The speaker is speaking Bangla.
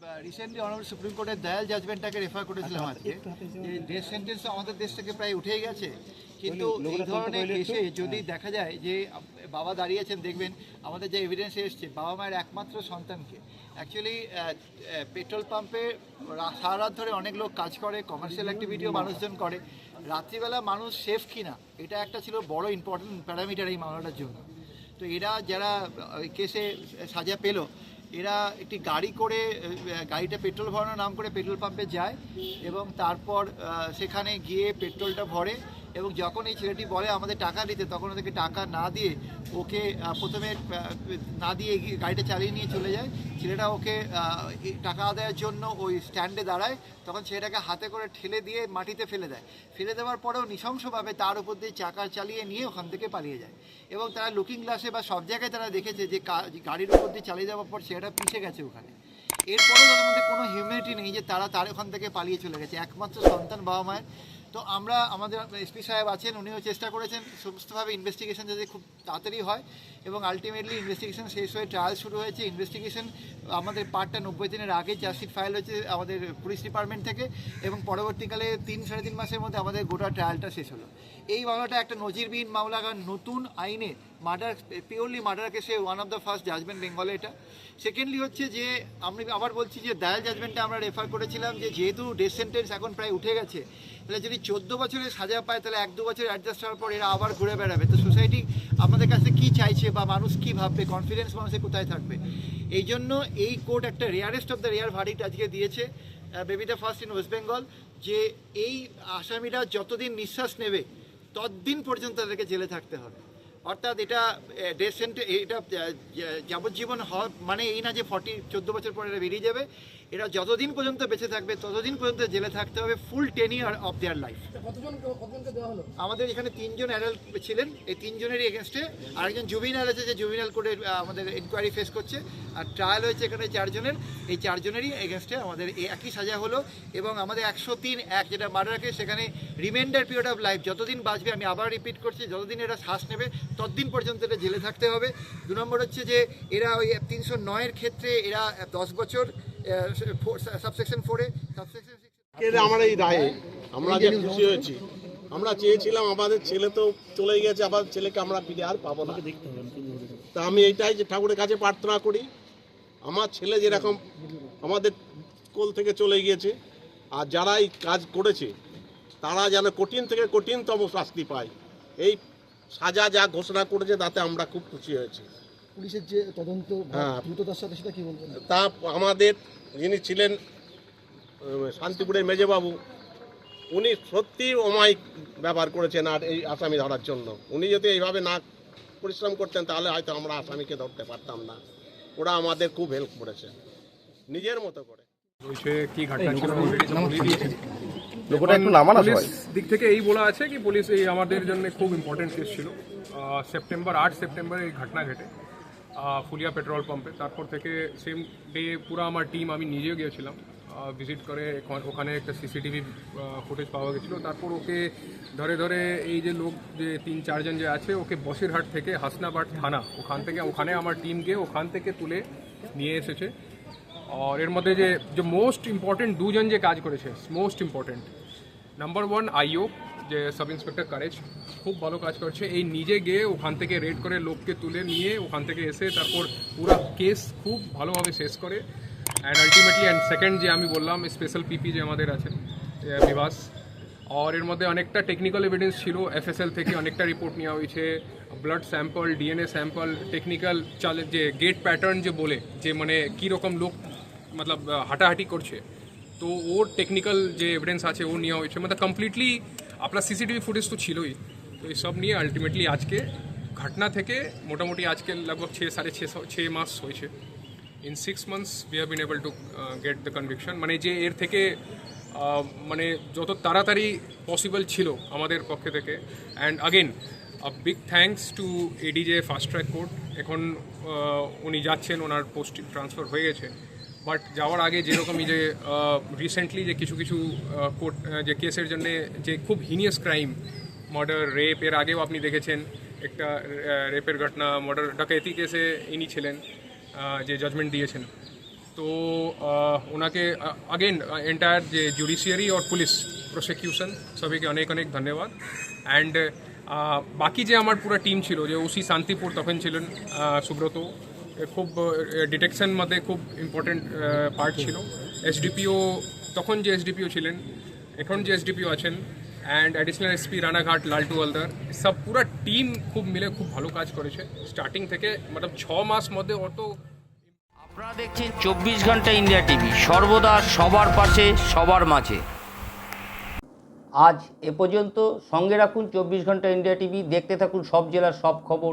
রিসেন্টলি অনারেবল সুপ্রিম কোর্টের দয়াল জাজমেন্টটাকে রেফার করেছিলাম আজকে। যে ডেথ সেন্টেন্স আমাদের দেশ থেকে প্রায় উঠেই গেছে। কিন্তু এই ধরনের কেসে যদি দেখা যায় যে বাবা দাঁড়িয়েছেন দেখবেন আমাদের যে এভিডেন্স এসছে বাবা মায়ের একমাত্র সন্তানকে। অ্যাকচুয়ালি পেট্রোল পাম্পে সারা রাত ধরে অনেক লোক কাজ করে কমার্শিয়াল অ্যাক্টিভিটিও মানুষজন করে। রাত্রিবেলা মানুষ সেফ কিনা এটা একটা ছিল বড় ইম্পর্টেন্ট প্যারামিটার এই মামলাটার জন্য। তো এরা যারা ওই কেসে সাজা পেল এরা একটি গাড়ি করে গাড়িটা পেট্রোল ভরানোর নাম করে পেট্রোল পাম্পে যায় এবং তারপর সেখানে গিয়ে পেট্রোলটা ভরে। এবং যখন এই ছেলেটি বলে আমাদের টাকা দিতে, তখন ওদেরকে টাকা না দিয়ে ওকে প্রথমে না দিয়ে গাড়িটা চালিয়ে নিয়ে চলে যায়। ছেলেটা ওকে টাকা আদায়ের জন্য ওই স্ট্যান্ডে দাঁড়ায়। তখন ছেলেটাকে হাতে করে ঠেলে দিয়ে মাটিতে ফেলে দেয়। ফেলে দেওয়ার পরেও নৃশংসভাবে তার উপর দিয়ে চাকা চালিয়ে নিয়ে ওখান থেকে পালিয়ে যায়। এবং তারা লুকিং গ্লাসে বা সব জায়গায় তারা দেখেছে যে যে গাড়ির উপর দিয়ে চালিয়ে যাওয়ার পর ছেলেটা পিছিয়ে গেছে ওখানে। এরপরেও তাদের মধ্যে কোনো হিউম্যানিটি নেই যে তারা তার ওখান থেকে পালিয়ে চলে গেছে। একমাত্র সন্তান বাবা মায়ের তো আমরা আমাদের এসপি সাহেব আছেন, উনিও চেষ্টা করেছেন সমস্তভাবে ইনভেস্টিগেশন যাতে খুব তাড়াতাড়ি হয় এবং আলটিমেটলি ইনভেস্টিগেশন শেষ হয়ে ট্রায়াল শুরু হয়েছে। ইনভেস্টিগেশন আমাদের পার্টটা নব্বই দিনের আগে চার্জশিট ফাইল হয়েছে আমাদের পুলিশ ডিপার্টমেন্ট থেকে এবং পরবর্তীকালে তিন সাড়ে তিন মাসের মধ্যে আমাদের গোটা ট্রায়ালটা শেষ হলো। এই মামলাটা একটা নজিরবিহীন মামলা, কারণ নতুন আইনে মার্ডার পিওরলি মার্ডার কেসে one of the first judgement বেঙ্গলে এটা। সেকেন্ডলি হচ্ছে যে, আমি আবার বলছি যে, দায়াল জাজমেন্টটা আমরা রেফার করেছিলাম যে, যেহেতু ডেথ সেন্টেন্স এখন প্রায় উঠে গেছে, তাহলে যদি চোদ্দ বছরের সাজা পায়, তাহলে এক দু বছর অ্যাডজাস্ট হওয়ার পর এরা আবার ঘুরে বেড়াবে। তো সোসাইটি আমাদের কাছে কি চাইছে বা মানুষ কি ভাববে কনফিডেন্স মানুষের কোথায় থাকবে? এই জন্য এই কোর্ট একটা rarest of the rare verdict আজকে দিয়েছে maybe the first in West Bengal যে এই আসামিরা যতদিন নিঃশ্বাস নেবে, ততদিন পর্যন্ত তাদেরকে জেলে থাকতে হবে। অর্থাৎ এটা ডেথ সেন্টে এটা যাবজ্জীবন হওয়া মানে এই না যে ফর্টি চোদ্দ বছর পরে এরা বেরিয়ে যাবে। এরা যতদিন পর্যন্ত বেঁচে থাকবে ততদিন পর্যন্ত জেলে থাকতে হবে full ten year of their life আমাদের এখানে তিনজন অ্যাডাল্ট ছিলেন এই তিনজনেরই এগেনস্টে আরেকজন জুবিনাল আছে যে জুবিনাল কোর্টে আমাদের এনকোয়ারি ফেস করছে। আর ট্রায়াল হয়েছে এখানে চারজনের এই চারজনেরই এগেনস্টে আমাদের একই সাজা হলো এবং আমাদের একশো তিন এক যেটা মার্ডার সেখানে রিমাইন্ডার পিরিয়ড অফ লাইফ যতদিন বাঁচবে আমি আবার রিপিট করছি যতদিন এরা শ্বাস নেবে ততদিন পর্যন্ত এটা জেলে থাকতে হবে। দু নম্বর হচ্ছে যে এরা ওই তিনশো নয়ের ক্ষেত্রে এরা দশ বছর সাবসেকশন ফোরে সাবসেকশন আমার এই রায়ে। আমরা যে খুশি হয়েছি। আমরা চেয়েছিলাম আমাদের ছেলে তো চলে গেছে, আবার ছেলেকে আমরা ফিরে আর পাবো না। তা আমি এইটাই যে ঠাকুরের কাছে প্রার্থনা করি। আমার ছেলে যেরকম আমাদের কোল থেকে চলে গিয়েছে, আর যারা এই কাজ করেছে, তারা যেন কঠিন থেকে কঠিনতম শাস্তি পায়। এই সাজা যা ঘোষণা করেছে তাতে আমরা খুব খুশি হয়েছি। পুলিশের যে তদন্ত হ্যাঁ। দ্রুততার সাথে সেটা কি বলবেন? তা আমাদের যিনি ছিলেন শান্তিপুরের মেজেবাবু উনি সত্যি অমায়িক ব্যবহার করেছেন আর এই আসামি ধরার জন্য। উনি যদি এইভাবে না পরিশ্রম করতেন তাহলে হয়তো আমরা আসামিকে ধরতে পারতাম না। ওরা আমাদের খুব হেল্প করেছে। নিজের মতো করে। কি ঘটনা ছিল? লোকটা একটু নামানো পুলিশ সবাই। দিক থেকে এই বলা আছে কি পুলিশ এই আমাদের জন্য খুব ইম্পর্টেন্ট কেস ছিল। সেপ্টেম্বর আট সেপ্টেম্বর এই ঘটনা ঘটে। ফুলিয়া পেট্রোল পাম্পে তারপর থেকে সেম ডে পুরো আমার টিম আমি নিজেও গিয়েছিলাম। ভিজিট করে ওখানে একটা সিসিটিভি ফুটেজ পাওয়া গেছিল। তারপর ওকে ধরে ধরে এই যে লোক যে তিন চারজন যে আছে ওকে বসিরহাট থেকে হাসনাবাদ থানা ওখান থেকে ওখানে আমার টিম গিয়ে ওখান থেকে তুলে নিয়ে এসেছে। আর এর মধ্যে যে যে মোস্ট ইম্পর্টেন্ট দুজন যে কাজ করেছে most important number one IO যে সাব ইন্সপেক্টর কারেজ খুব ভালো কাজ করছে। এই নিজে গিয়ে ওখান থেকে রেড করে লোককে তুলে নিয়ে ওখান থেকে এসে তারপর পুরো কেস খুব ভালোভাবে শেষ করে। অ্যান্ড আলটিমেটলি অ্যান্ড সেকেন্ড যে আমি বললাম স্পেশাল পিপি যে আমাদের আছে বিভাস, আর এর মধ্যে অনেকটা টেকনিক্যাল এভিডেন্স ছিল। এফএসএল থেকে অনেকটা রিপোর্ট নেওয়া হয়েছে। Blood sample DNA sample technical চালে যে গেট প্যাটার্ন যে বলে, যে মানে কীরকম লোক, মতলব, হাঁটাহাঁটি করছে। তো ওর টেকনিক্যাল যে এভিডেন্স আছে, ও নেওয়া হয়েছে। মানে কমপ্লিটলি আপনার সিসিটিভি ফুটেজ তো ছিলই। তো এই সব নিয়ে আলটিমেটলি আজকে ঘটনা থেকে মোটামুটি আজকে লগভগ ছ সাড়ে ছ ছ মাস হয়েছে। In six months we have been able to get the conviction মানে যে এর থেকে মানে যত তাড়াতাড়ি পসিবল ছিল আমাদের পক্ষে থেকে। And again big thanks to ADJ fast track court এখন উনি যাচ্ছেন, ওনার পোস্ট ট্রান্সফার হয়ে গেছে। বাট যাওয়ার আগে যেরকমই যে রিসেন্টলি যে কিছু কিছু কোর্ট যে কেসের জন্যে যে খুব হিনিয়াস ক্রাইম মার্ডার রেপ এর আগেও আপনি দেখেছেন, একটা রেপের ঘটনা মার্ডার ডাকাতি কেসে ইনি ছিলেন যে জাজমেন্ট দিয়েছেন। তো ওনাকে আগেন এন্টায়ার যে জুডিশিয়ারি ওর পুলিশ প্রসিকিউশন সবাইকে অনেক অনেক ধন্যবাদ। অ্যান্ড বাকি যে আমার পুরো টিম ছিল, যে ওসি শান্তিপুর তখন ছিলেন সুব্রত। খুব ডিটেকশন মধ্যে খুব ইম্পর্টেন্ট পার্ট ছিল। এসডিপিও তখন যে এসডিপিও ছিলেন এখন যে এসডিপিও আছেন and additional SP Ranaghat Laltu Haldar সব পুরো টিম খুব মিলে খুব ভালো কাজ করেছে। স্টার্টিং থেকে মতলব ছ মাস মধ্যে অত আপনারা দেখছেন চব্বিশ ঘণ্টা ইন্ডিয়া টিভি সর্বদা সবার পাশে সবার মাঝে। আজ এ পর্যন্ত সঙ্গে রাখুন চব্বিশ ঘণ্টা ইন্ডিয়া টিভি দেখতে থাকুন সব জেলার সব খবর।